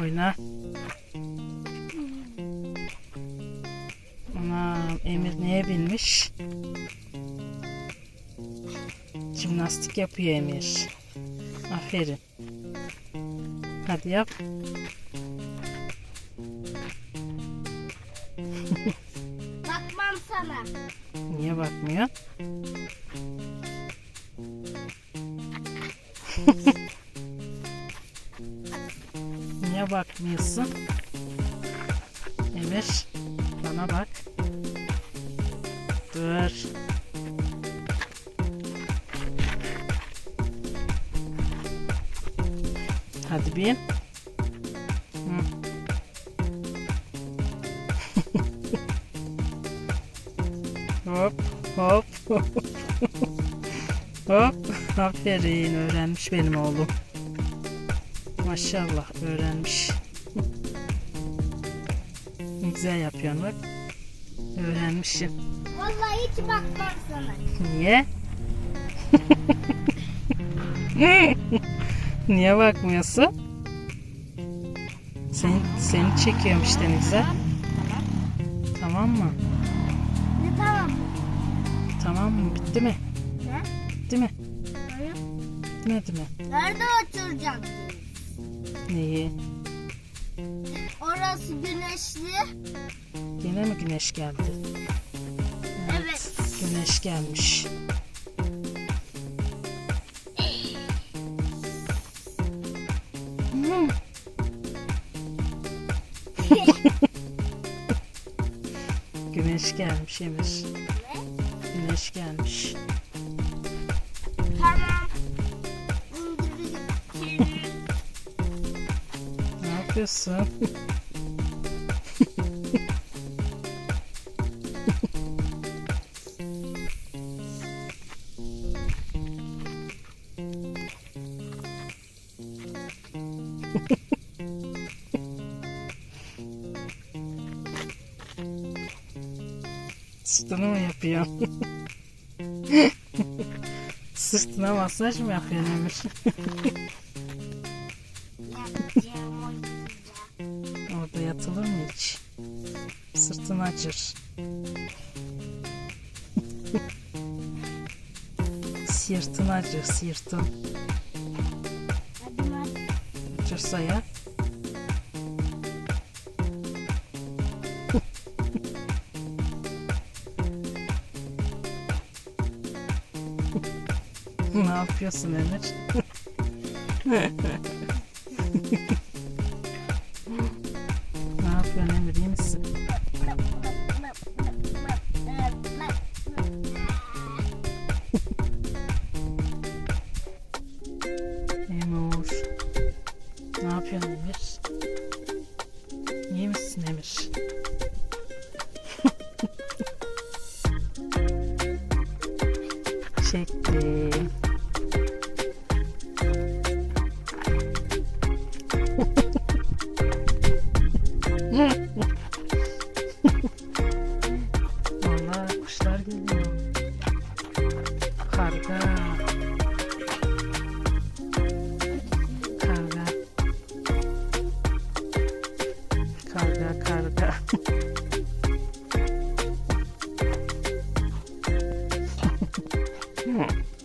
Oyna. Anam Emir neye binmiş? Jimnastik yapıyor Emir. Aferin. Hadi yap. Bakmam sana. Niye bakmıyor? Niye bakmıyorsun? Emir, bana bak. Dur. Hadi bin. Hop hop hop. hop. Aferin öğrenmiş benim oğlum. Maşallah öğrenmiş. Ne Güzel yapıyorsun bak. Öğrenmişsin. Vallahi hiç bakmam sana. Niye? Niye bakmıyorsun? Seni, seni çekiyorum işte ne güzel. Tamam mı? Ne tamam? Tamam mı? Bitti mi? Ne? Bitti mi? Hayır. Bitmedi mi? Nerede oturacağım? Neyi? Orası güneşli. Yine mi güneş geldi? Evet. Güneş gelmiş. Hmm. Güneş gelmiş Emir. Güneş gelmiş. Ne yapıyorsun? Sırtını mı yapıyorsun? Sırtına masaj mı yapıyorsun Emir? Yapacağım, hiç? Sırtını acır. sırtın acır, sırtın. Acırsa ya. ne yapıyorsun Emir? İyi misin Emir? Çekti. Valla kuşlar geliyor. Karga. 看着看着看着看。嗯。